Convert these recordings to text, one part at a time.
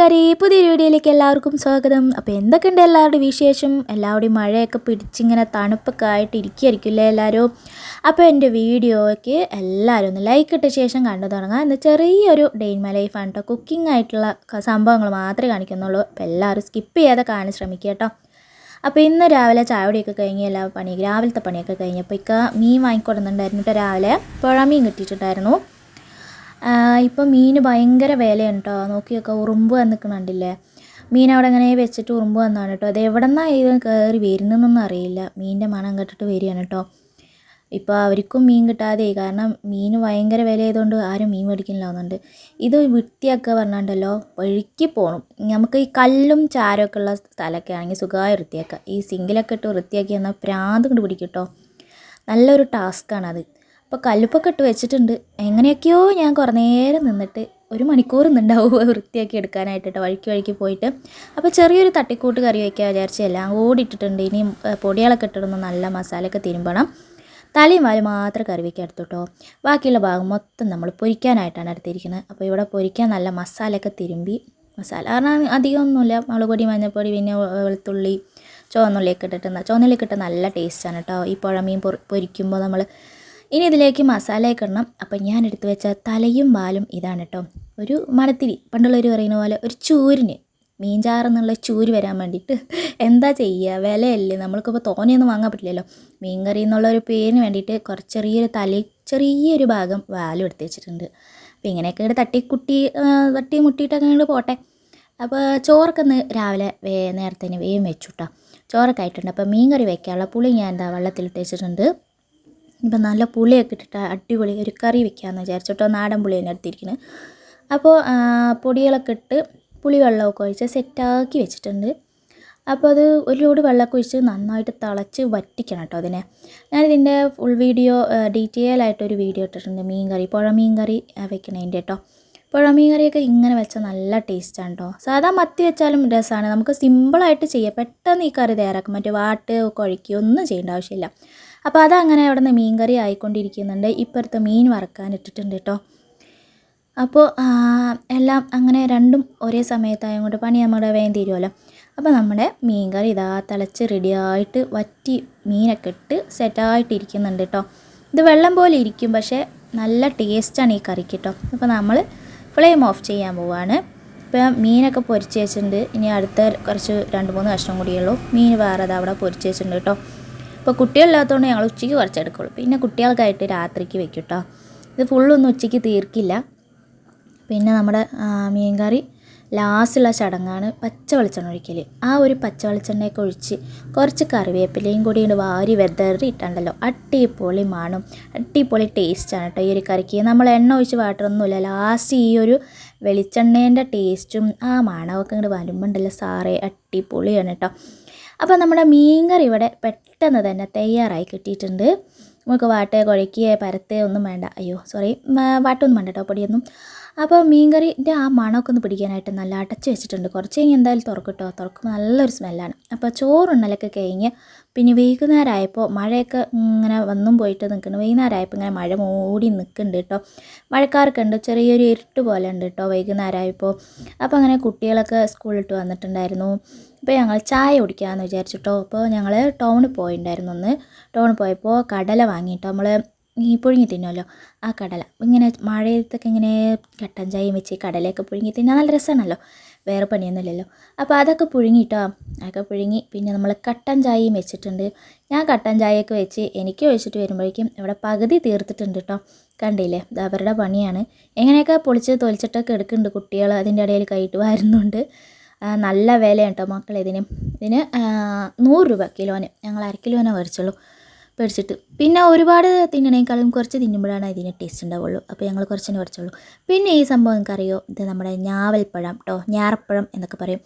കൂട്ടുകാരി പുതിയ വീഡിയോയിലേക്ക് എല്ലാവർക്കും സ്വാഗതം. അപ്പോൾ എന്തൊക്കെയുണ്ട് എല്ലാവരുടെ വിശേഷം? എല്ലാവരുടെയും മഴയൊക്കെ പിടിച്ചിങ്ങനെ തണുപ്പൊക്കെ ആയിട്ട് ഇരിക്കുമായിരിക്കില്ലേ എല്ലാവരും? അപ്പോൾ എന്റെ വീഡിയോയ്ക്ക് എല്ലാവരും ഒന്ന് ലൈക്ക് ഇട്ട ശേഷം കണ്ടു തുടങ്ങാം. എന്നാൽ ചെറിയൊരു ഡെയിൻ മൈ ലൈഫാണ് കേട്ടോ. കുക്കിംഗ് ആയിട്ടുള്ള സംഭവങ്ങൾ മാത്രമേ കാണിക്കുന്നുള്ളൂ. അപ്പോൾ എല്ലാവരും സ്കിപ്പ് ചെയ്യാതെ കാണാൻ ശ്രമിക്കുക കേട്ടോ. അപ്പോൾ ഇന്ന് രാവിലെ ചായപൊടിയൊക്കെ കഴിഞ്ഞ് എല്ലാ പണി രാവിലത്തെ പണിയൊക്കെ കഴിഞ്ഞപ്പോൾ ഇക്ക മീൻ വാങ്ങിക്കൊടുന്നുണ്ടായിരുന്നു കേട്ടോ രാവിലെ. പുഴമീൻ കിട്ടിയിട്ടുണ്ടായിരുന്നു. ഇപ്പം മീൻ ഭയങ്കര വിലയാണ് കേട്ടോ നോക്കിയൊക്കെ ഉറുമ്പ് വന്നിക്കണുണ്ടില്ലേ മീൻ അവിടെ ഇങ്ങനെ വെച്ചിട്ട് ഉറുമ്പ് വന്നതാണ് കേട്ടോ അത് എവിടെ നിന്നാണ് ഇത് കയറി വരുന്നതെന്നൊന്നും അറിയില്ല. മീനിന്റെ മണം കേട്ടിട്ട് വരികയാണ് കേട്ടോ ഇപ്പോൾ അവർക്കും മീൻ കിട്ടാതെ കാരണം മീൻ ഭയങ്കര വില ആയതുകൊണ്ട് ആരും മീൻ മേടിക്കുന്നില്ലാവുന്നുണ്ട് ഇത് വൃത്തിയാക്കുക പറഞ്ഞാണ്ടല്ലോ വഴുക്കി പോകണം നമുക്ക് ഈ കല്ലും ചാരമൊക്കെ ഉള്ള സ്ഥലമൊക്കെ ആണെങ്കിൽ സുഖമായി വൃത്തിയാക്കുക ഈ സിങ്കിലൊക്കെ ഇട്ട് വൃത്തിയാക്കി എന്നാൽ പ്രാന്ത് കൊണ്ട് പിടിക്കും കേട്ടോ നല്ലൊരു ടാസ്ക്കാണത്. അപ്പോൾ കല്ലുപ്പൊക്കെ ഇട്ട് വെച്ചിട്ടുണ്ട്. എങ്ങനെയൊക്കെയോ ഞാൻ കുറേ നേരം നിന്നിട്ട് ഒരു മണിക്കൂർ നിന്നുണ്ടാവും വൃത്തിയാക്കി എടുക്കാനായിട്ട് കേട്ടോ വഴിക്ക് വഴിക്ക് പോയിട്ട്. അപ്പോൾ ചെറിയൊരു തട്ടിക്കൂട്ട് കറി വയ്ക്കാൻ വിചാരിച്ച് എല്ലാം കൂടി ഇട്ടിട്ടുണ്ട്. ഇനിയും ഏ, പൊടികളൊക്കെ ഇട്ടിടുന്ന നല്ല മസാലയൊക്കെ തിരുമ്പണം. തലയും വാലും മാത്രം കറി വയ്ക്കാൻ എടുത്തുട്ടോ ബാക്കിയുള്ള ഭാഗം മൊത്തം നമ്മൾ പൊരിക്കാനായിട്ടാണ് എടുത്തിരിക്കുന്നത്. അപ്പോൾ ഇവിടെ പൊരിക്കാൻ നല്ല മസാലയൊക്കെ തിരുമ്പി മസാല കാരണം അധികമൊന്നുമില്ല. മുളക് പൊടി മഞ്ഞൾപ്പൊടി പിന്നെ വെളുത്തുള്ളി ചുവന്നുള്ളിയൊക്കെ ഇട്ടിട്ട് ചുവന്നുള്ളിയൊക്കെ ഇട്ട് നല്ല ടേസ്റ്റാണ് കേട്ടോ ഈ പുഴമീൻ പൊറി പൊരിക്കുമ്പോൾ നമ്മൾ ഇനി ഇതിലേക്ക് മസാലയൊക്കെ ഇടണം. അപ്പം ഞാൻ എടുത്തു വെച്ച തലയും വാലും ഇതാണ് കേട്ടോ ഒരു മണത്തിരി പണ്ടുള്ളവർ പറയുന്ന പോലെ ഒരു ചൂരിന്. മീൻചാറെന്നുള്ള ചൂര് വരാൻ വേണ്ടിയിട്ട് എന്താ ചെയ്യുക വിലയല്ലേ. നമ്മൾക്കിപ്പോൾ തോനെയൊന്നും വാങ്ങാൻ പറ്റില്ലല്ലോ. മീൻകറി എന്നുള്ള ഒരു പേരിന് വേണ്ടിയിട്ട് കുറച്ച് ചെറിയൊരു തല ചെറിയൊരു ഭാഗം വാലും എടുത്ത് വെച്ചിട്ടുണ്ട്. അപ്പോൾ ഇങ്ങനെയൊക്കെ ഇവിടെ തട്ടിക്കുട്ടി കുട്ടി തട്ടി മുട്ടിയിട്ടൊക്കെ ഇങ്ങോട്ട് പോട്ടെ. അപ്പോൾ ചോറൊക്കെ ഒന്ന് രാവിലെ വേ നേരത്തെ തന്നെ വെച്ചു കേട്ടോ ചോറൊക്കെ ആയിട്ടുണ്ട്. അപ്പോൾ മീൻ കറി വെക്കാനുള്ള പുളി ഞാൻ എന്താ വെള്ളത്തിലിട്ട് വെച്ചിട്ടുണ്ട്. ഇപ്പം നല്ല പുളിയൊക്കെ ഇട്ടിട്ട് അടിപൊളി ഒരു കറി വെക്കാമെന്ന് വിചാരിച്ചിട്ടോ നാടൻ പുളി തന്നെ എടുത്തിരിക്കുന്നത് അപ്പോൾ പൊടികളൊക്കെ ഇട്ട് പുളി വെള്ളമൊക്കെ ഒഴിച്ച് സെറ്റാക്കി വെച്ചിട്ടുണ്ട്. അപ്പോൾ അത് ഒരു ലോഡ് വെള്ളമൊക്കെ ഒഴിച്ച് നന്നായിട്ട് തിളച്ച് വറ്റിക്കണം കേട്ടോ അതിനെ. ഞാനിതിന്റെ ഫുൾ വീഡിയോ ഡീറ്റെയിൽ ആയിട്ടൊരു വീഡിയോ ഇട്ടിട്ടുണ്ട് മീൻ കറി പുഴ മീൻ കറി വെക്കണതിന്റെ കേട്ടോ. പുഴ മീൻ കറിയൊക്കെ ഇങ്ങനെ വെച്ചാൽ നല്ല ടേസ്റ്റാണ് കേട്ടോ. സാധാ മത്തി വെച്ചാലും രസമാണ്. നമുക്ക് സിമ്പിളായിട്ട് ചെയ്യാം. പെട്ടെന്ന് ഈ കറി തയ്യാറാക്കും മറ്റേ വാട്ട് കുഴക്കി ഒന്നും ചെയ്യേണ്ട ആവശ്യമില്ല. അപ്പോൾ അതങ്ങനെ അവിടെ നിന്ന് മീൻ കറി ആയിക്കൊണ്ടിരിക്കുന്നുണ്ട്. ഇപ്പുറത്ത് മീൻ വറക്കാൻ ഇട്ടിട്ടുണ്ട് കേട്ടോ അപ്പോൾ എല്ലാം അങ്ങനെ രണ്ടും ഒരേ സമയത്തായത് കൊണ്ട് പണി നമ്മുടെ വേഗം തീരുമല്ലോ അപ്പോൾ നമ്മുടെ മീൻ കറി ഇതാ തിളച്ച് റെഡിയായിട്ട് വറ്റി മീനൊക്കെ ഇട്ട് സെറ്റായിട്ട് ഇരിക്കുന്നുണ്ട് കേട്ടോ ഇത് വെള്ളം പോലെ ഇരിക്കും പക്ഷേ നല്ല ടേസ്റ്റാണ് ഈ കറിക്ക് കേട്ടോ അപ്പോൾ നമ്മൾ ഫ്ലെയിം ഓഫ് ചെയ്യാൻ പോവാണ്. ഇപ്പം മീനൊക്കെ പൊരിച്ച് വെച്ചിട്ടുണ്ട്. ഇനി അടുത്ത കുറച്ച് രണ്ട് മൂന്ന് കഷ്ണം കൂടിയുള്ളൂ മീൻ വേറെ അത് അവിടെ പൊരിച്ച് വെച്ചിട്ടുണ്ട് കേട്ടോ ഇപ്പോൾ കുട്ടികളില്ലാത്തതുകൊണ്ട് ഞങ്ങൾ ഉച്ചയ്ക്ക് കുറച്ചെടുക്കുള്ളൂ. പിന്നെ കുട്ടികൾക്കായിട്ട് രാത്രിക്ക് വെക്കും കേട്ടോ ഇത് ഫുള്ളൊന്നും ഉച്ചയ്ക്ക് തീർക്കില്ല. പിന്നെ നമ്മുടെ മീൻകറി മീൻ കറി ലാസ്റ്റുള്ള ചടങ്ങാണ് പച്ച വെളിച്ചെണ്ണ ഒഴിക്കൽ ആ ഒരു പച്ച വെളിച്ചെണ്ണയൊക്കെ ഒഴിച്ച് കുറച്ച് കറിവേപ്പിലയും കൂടി ഇങ്ങോട്ട് വാരി വെതറി ഇട്ടുണ്ടല്ലോ. അടിപൊളി മണം. അടിപൊളി ടേസ്റ്റാണ് കേട്ടോ ഈ ഒരു കറിക്ക്. നമ്മൾ എണ്ണ ഒഴിച്ച് വാട്ടറൊന്നുമില്ല ലാസ്റ്റ് ഈ ഒരു വെളിച്ചെണ്ണേന്റെ ടേസ്റ്റും ആ മണമൊക്കെ ഇങ്ങോട്ട് വരുമ്പോണ്ടല്ലോ സാറേ. അടിപൊളിയാണ് കേട്ടോ അപ്പോൾ നമ്മുടെ മീൻ കറി ഇവിടെ പെട്ടെന്ന് തന്നെ തയ്യാറായി കിട്ടിയിട്ടുണ്ട്. നമുക്ക് വാട്ടേ കുഴക്കിയേ പരത്തേ ഒന്നും വേണ്ട. അയ്യോ സോറി വാട്ടൊന്നും വേണ്ട കേട്ടോ പൊടിയൊന്നും. അപ്പോൾ മീൻകറിന്റെ ആ മണമൊക്കെ ഒന്ന് പിടിക്കാനായിട്ട് നല്ല അടച്ച് വെച്ചിട്ടുണ്ട്. കുറച്ച് കഴിഞ്ഞ് എന്തായാലും തുറക്കിട്ടോ തുറക്കുമ്പോൾ നല്ലൊരു സ്മെല്ലാണ്. അപ്പോൾ ചോറുണ്ണലൊക്കെ കഴിഞ്ഞ് പിന്നെ വൈകുന്നേരമായപ്പോൾ മഴയൊക്കെ ഇങ്ങനെ വന്നും പോയിട്ട് നിൽക്കുന്നു വൈകുന്നേരമായപ്പോൾ ഇങ്ങനെ മഴ മൂടി നിൽക്കുന്നുണ്ട് കേട്ടോ മഴക്കാർക്കുണ്ട് ചെറിയൊരു ഇരുട്ട് പോലെ ഉണ്ട് കേട്ടോ വൈകുന്നേരമായപ്പോൾ അപ്പോൾ അങ്ങനെ കുട്ടികളൊക്കെ സ്കൂളിലിട്ട് വന്നിട്ടുണ്ടായിരുന്നു. അപ്പോൾ ഞങ്ങൾ ചായ കുടിക്കാമെന്ന് വിചാരിച്ചിട്ടോ. അപ്പോൾ ഞങ്ങൾ ടൗണിൽ പോയിട്ടുണ്ടായിരുന്നു ഒന്ന്. ടൗണിൽ പോയപ്പോൾ കടല വാങ്ങിയിട്ടോ നമ്മൾ ഈ പുഴുങ്ങി തിന്നുമല്ലോ ആ കടല. ഇങ്ങനെ മഴയത്തൊക്കെ ഇങ്ങനെ കട്ടൻ ചായയും വെച്ച് കടലയൊക്കെ പുഴുങ്ങി തിന്നാൻ നല്ല രസമാണല്ലോ. വേറെ പണിയൊന്നുമില്ലല്ലോ. അപ്പോൾ അതൊക്കെ പുഴുങ്ങിട്ടോ? അതൊക്കെ പുഴുങ്ങി പിന്നെ നമ്മൾ കട്ടൻ ചായയും വെച്ചിട്ടുണ്ട്. ഞാൻ കട്ടൻ ചായയൊക്കെ വെച്ച് എനിക്ക് ഒഴിച്ചിട്ട് വരുമ്പോഴേക്കും ഇവിടെ പകുതി തീർത്തിട്ടുണ്ട് കേട്ടോ. കണ്ടില്ലേ? ഇത് അവരുടെ പണിയാണ്. എങ്ങനെയൊക്കെ പൊളിച്ച് തൊലിച്ചിട്ടൊക്കെ എടുക്കുന്നുണ്ട് കുട്ടികൾ. അതിന്റെ ഇടയിൽ കൈയിട്ട് വരുന്നുണ്ട്. നല്ല വിലയാണ് കേട്ടോ മക്കൾ ഇതിന്. ഇതിന് നൂറ് രൂപ കിലോന്. ഞങ്ങൾ അര കിലോനെ മേടിച്ചുള്ളൂ. മേടിച്ചിട്ട് പിന്നെ ഒരുപാട് തിന്നണേക്കാളും കുറച്ച് തിന്നുമ്പോഴാണ് അതിന് ടേസ്റ്റ് ഉണ്ടാവുള്ളൂ. അപ്പോൾ ഞങ്ങൾ കുറച്ചിന് കുറച്ചുള്ളൂ. പിന്നെ ഈ സംഭവം നിങ്ങൾക്കറിയോ? ഇത് നമ്മുടെ ഞാവൽപ്പഴം കേട്ടോ ഞാറപ്പഴം എന്നൊക്കെ പറയും.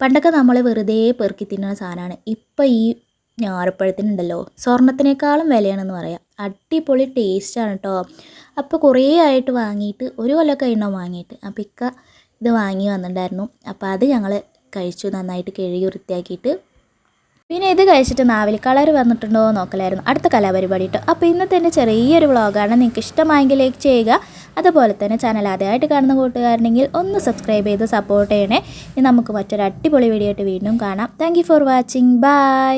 പണ്ടൊക്കെ നമ്മൾ വെറുതെ പെറുക്കി തിന്നുന്ന സാധനമാണ്. ഇപ്പം ഈ ഞാറപ്പഴത്തിനുണ്ടല്ലോ സ്വർണത്തിനേക്കാളും വിലയാണെന്ന് പറയാം. അടിപൊളി ടേസ്റ്റാണ് കേട്ടോ അപ്പോൾ കുറേ ആയിട്ട് വാങ്ങിയിട്ട് ഒരു കൊല്ലമൊക്കെ ഉണ്ടാവും വാങ്ങിയിട്ട്. അപ്പോൾ ഇക്ക ഇത് വാങ്ങി വന്നിട്ടുണ്ടായിരുന്നു. അപ്പോൾ അത് ഞങ്ങൾ കഴിച്ചു നന്നായിട്ട് കഴുകി വൃത്തിയാക്കിയിട്ട് പിന്നെ ഇത് കഴിച്ചിട്ട് നാവിൽ കളർ വന്നിട്ടുണ്ടോ എന്ന് നോക്കലായിരുന്നു. അടുത്ത കലാപരിപാടി കേട്ടോ അപ്പോൾ ഇന്നത്തെ എന്റെ ചെറിയൊരു വ്ളോഗാണ്. നിങ്ങൾക്ക് ഇഷ്ടമായെങ്കിൽ ലൈക്ക് ചെയ്യുക. അതുപോലെ തന്നെ ചാനൽ ആദ്യമായിട്ട് കാണുന്ന കൂട്ടുകാരനെങ്കിൽ ഒന്ന് സബ്സ്ക്രൈബ് ചെയ്ത് സപ്പോർട്ട് ചെയ്യണേ. ഇനി നമുക്ക് മറ്റൊരു അടിപൊളി വീഡിയോ ആയിട്ട് വീണ്ടും കാണാം. Thank for watching bye